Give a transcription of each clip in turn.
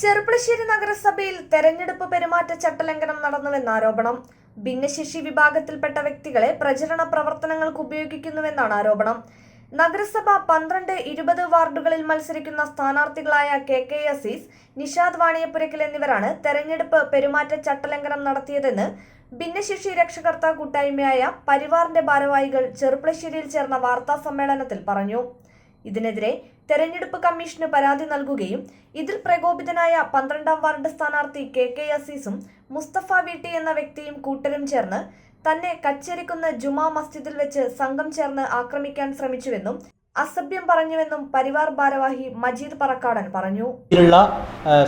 ചെറുപ്പളശ്ശേരി നഗരസഭയിൽ തെരഞ്ഞെടുപ്പ് പെരുമാറ്റ ചട്ടലംഘനം നടന്നുവെന്ന ആരോപണം. ഭിന്നശേഷി വിഭാഗത്തിൽപ്പെട്ട വ്യക്തികളെ പ്രചരണ പ്രവർത്തനങ്ങൾക്ക് ഉപയോഗിക്കുന്നുവെന്നാണ് ആരോപണം. നഗരസഭ പന്ത്രണ്ട് ഇരുപത് വാർഡുകളിൽ മത്സരിക്കുന്ന സ്ഥാനാർത്ഥികളായ കെ കെ അസീസ് നിഷാദ് വാണിയപ്പുരയ്ക്കൽ എന്നിവരാണ് തെരഞ്ഞെടുപ്പ് പെരുമാറ്റ ചട്ടലംഘനം നടത്തിയതെന്ന് ഭിന്നശേഷി രക്ഷകർത്താ കൂട്ടായ്മയായ പരിവാറിന്റെ ഭാരവാഹികൾ ചെറുപ്പളശ്ശേരിയിൽ ചേർന്ന വാർത്താ സമ്മേളനത്തിൽ പറഞ്ഞു. ഇതിനെതിരെ തെരഞ്ഞെടുപ്പ് കമ്മീഷന് പരാതി നൽകുകയും ഇതിൽ പ്രകോപിതനായ പന്ത്രണ്ടാം വാർഡ് സ്ഥാനാർത്ഥി കെ കെ അസീസും മുസ്തഫ വീട്ടി എന്ന വ്യക്തിയും കൂട്ടരും ചേർന്ന് തന്നെ കച്ചേരിക്കുന്ന ജുമാ മസ്ജിദിൽ വെച്ച് സംഘം ചേർന്ന് ആക്രമിക്കാൻ ശ്രമിച്ചുവെന്നും അസഭ്യം പറഞ്ഞുവെന്നും പരിവാർ ഭാരവാഹി മജീദ് പറക്കാടൻ പറഞ്ഞു.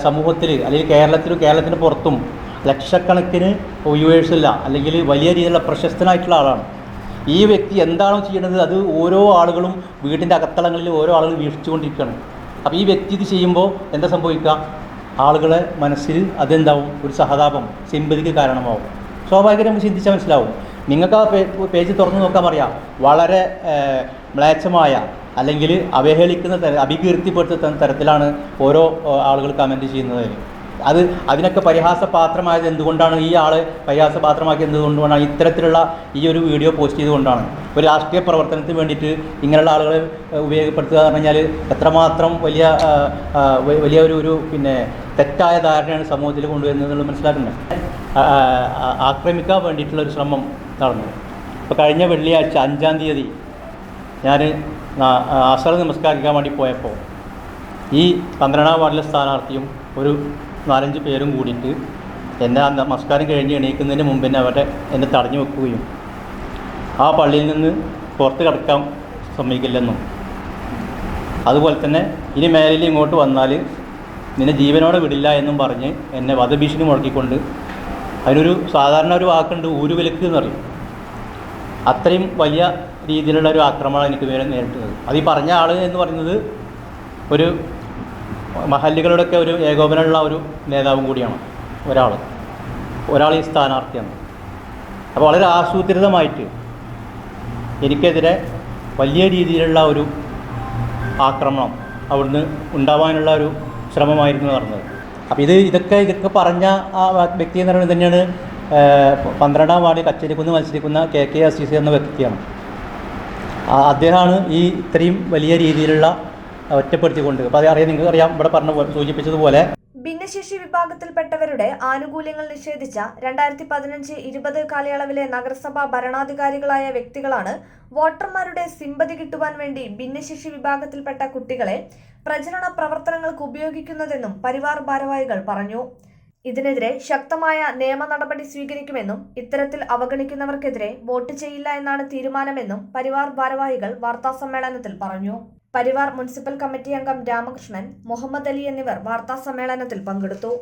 സമൂഹത്തിൽ അല്ലെങ്കിൽ കേരളത്തിലും കേരളത്തിന് പുറത്തും ലക്ഷക്കണക്കിന് വ്യൂവേഴ്സില്ല അല്ലെങ്കിൽ വലിയ രീതിയിലുള്ള പ്രശസ്തനായിട്ടുള്ള ആളാണ്. ഈ വ്യക്തി എന്താണോ ചെയ്യേണ്ടത് അത് ഓരോ ആളുകളും വീടിന്റെ അകത്തളങ്ങളിൽ ഓരോ ആളുകൾ വീക്ഷിച്ചുകൊണ്ടിരിക്കുകയാണ്. അപ്പോൾ ഈ വ്യക്തി ഇത് ചെയ്യുമ്പോൾ എന്താ സംഭവിക്കുക? ആളുകളെ മനസ്സിൽ അതെന്താവും? ഒരു സഹതാപം സിമ്പതിക്ക് കാരണമാവും. സ്വാഭാവികം നമുക്ക് ചിന്തിച്ചാൽ മനസ്സിലാവും. നിങ്ങൾക്ക് ആ പേജ് തുറന്നു നോക്കാൻ അറിയാം വളരെ മ്ലേച്ഛമായ അല്ലെങ്കിൽ അവഹേളിക്കുന്ന തര അഭികീർത്തിപ്പെടുത്തുന്ന തരത്തിലാണ് ഓരോ ആളുകൾ കമന്റ് ചെയ്യുന്നത്. അത് അതിനൊക്കെ പരിഹാസപാത്രമായത് എന്തുകൊണ്ടാണ് ഈ ആളെ പരിഹാസപാത്രമാക്കിയത് എന്തുകൊണ്ടാണ് ഇത്തരത്തിലുള്ള ഈ ഒരു വീഡിയോ പോസ്റ്റ് ചെയ്തുകൊണ്ടാണ്? ഒരു രാഷ്ട്രീയ പ്രവർത്തനത്തിന് വേണ്ടിയിട്ട് ഇങ്ങനെയുള്ള ആളുകളെ ഉപയോഗപ്പെടുത്തുക എന്ന് പറഞ്ഞാൽ എത്രമാത്രം വലിയ വലിയ ഒരു ഒരു പിന്നെ തെറ്റായ ധാരണയാണ് സമൂഹത്തിൽ കൊണ്ടുവരുന്നത് മനസ്സിലാക്കുന്നത് ആക്രമിക്കാൻ വേണ്ടിയിട്ടുള്ള ഒരു ശ്രമം നടന്നു. ഇപ്പോൾ കഴിഞ്ഞ വെള്ളിയാഴ്ച അഞ്ചാം തീയതി ഞാൻ അസർ നമസ്കരിക്കാൻ വേണ്ടി പോയപ്പോൾ ഈ പന്ത്രണ്ടാം വാർഡിലെ സ്ഥാനാർത്ഥിയും ഒരു നാലഞ്ച് പേരും കൂടിയിട്ട് എന്നെ ആ നമസ്കാരം കഴിഞ്ഞ് എണീക്കുന്നതിന് മുമ്പ് തന്നെ അവരെ എന്നെ തടഞ്ഞു വെക്കുകയും ആ പള്ളിയിൽ നിന്ന് പുറത്ത് കിടക്കാൻ സമ്മതിക്കില്ലെന്നും അതുപോലെ തന്നെ ഇനി മേലിൽ ഇങ്ങോട്ട് വന്നാൽ നിന്നെ ജീവനോടെ വിടില്ല എന്നും പറഞ്ഞ് എന്നെ വധഭീഷണി മുഴക്കിക്കൊണ്ട് അതിനൊരു സാധാരണ ഒരു വാക്കുണ്ട് ഊരുവിലക്ക് എന്ന് പറയും. അത്രയും വലിയ രീതിയിലുള്ള ഒരു ആക്രമണം എനിക്ക് നേരെ നേരിട്ടത് അത് ഈ പറഞ്ഞ ആൾ എന്ന് പറയുന്നത് ഒരു മഹല്ലുകളുടെയൊക്കെ ഒരു ഏകോപനമുള്ള ഒരു നേതാവും കൂടിയാണ് ഒരാൾ. ഒരാൾ ഈ സ്ഥാനാർത്ഥിയാണ് അപ്പോൾ വളരെ ആസൂത്രിതമായിട്ട് എനിക്കെതിരെ വലിയ രീതിയിലുള്ള ഒരു ആക്രമണം അവിടുന്ന് ഉണ്ടാവാനുള്ള ഒരു ശ്രമമായിരുന്നു നടന്നത്. അപ്പോൾ ഇത് ഇതൊക്കെ ഇതൊക്കെ പറഞ്ഞ ആ വ്യക്തി എന്ന് പറയുന്നത് തന്നെയാണ് പന്ത്രണ്ടാം വാർഡിൽ കച്ചേരിക്കുന്ന് മത്സരിക്കുന്ന കെ കെ അസീസ് എന്ന വ്യക്തിയാണ്. അദ്ദേഹമാണ് ഈ ഇത്രയും വലിയ രീതിയിലുള്ള ഒറ്റപ്പെടുത്തിക്കൊണ്ട്. അപ്പോൾ അത് അറിയാം നിങ്ങൾക്ക് അറിയാം ഇവിടെ പറഞ്ഞ പോലെ- സൂചിപ്പിച്ചതുപോലെ. ഭിന്നശേഷി വിഭാഗത്തിൽപ്പെട്ടവരുടെ ആനുകൂല്യങ്ങൾ നിഷേധിച്ച രണ്ടായിരത്തി പതിനഞ്ച് ഇരുപത് കാലയളവിലെ നഗരസഭാ ഭരണാധികാരികളായ വ്യക്തികളാണ് വോട്ടർമാരുടെ സിമ്പതി കിട്ടുവാൻ വേണ്ടി ഭിന്നശേഷി വിഭാഗത്തിൽപ്പെട്ട കുട്ടികളെ പ്രചരണ പ്രവർത്തനങ്ങൾക്ക് ഉപയോഗിക്കുന്നതെന്നും പരിവാർ ഭാരവാഹികൾ പറഞ്ഞു. ഇതിനെതിരെ ശക്തമായ നിയമ നടപടി സ്വീകരിക്കുമെന്നും ഇത്തരത്തിൽ അവഗണിക്കുന്നവർക്കെതിരെ വോട്ട് ചെയ്യില്ല എന്നാണ് തീരുമാനമെന്നും പരിവാർ ഭാരവാഹികൾ വാർത്താസമ്മേളനത്തിൽ പറഞ്ഞു. പരിവാർ മുനിസിപ്പൽ കമ്മിറ്റി അംഗം രാമകൃഷ്ണൻ മുഹമ്മദ് അലി എന്നിവർ വാർത്താസമ്മേളനത്തിൽ പങ്കെടുത്തു.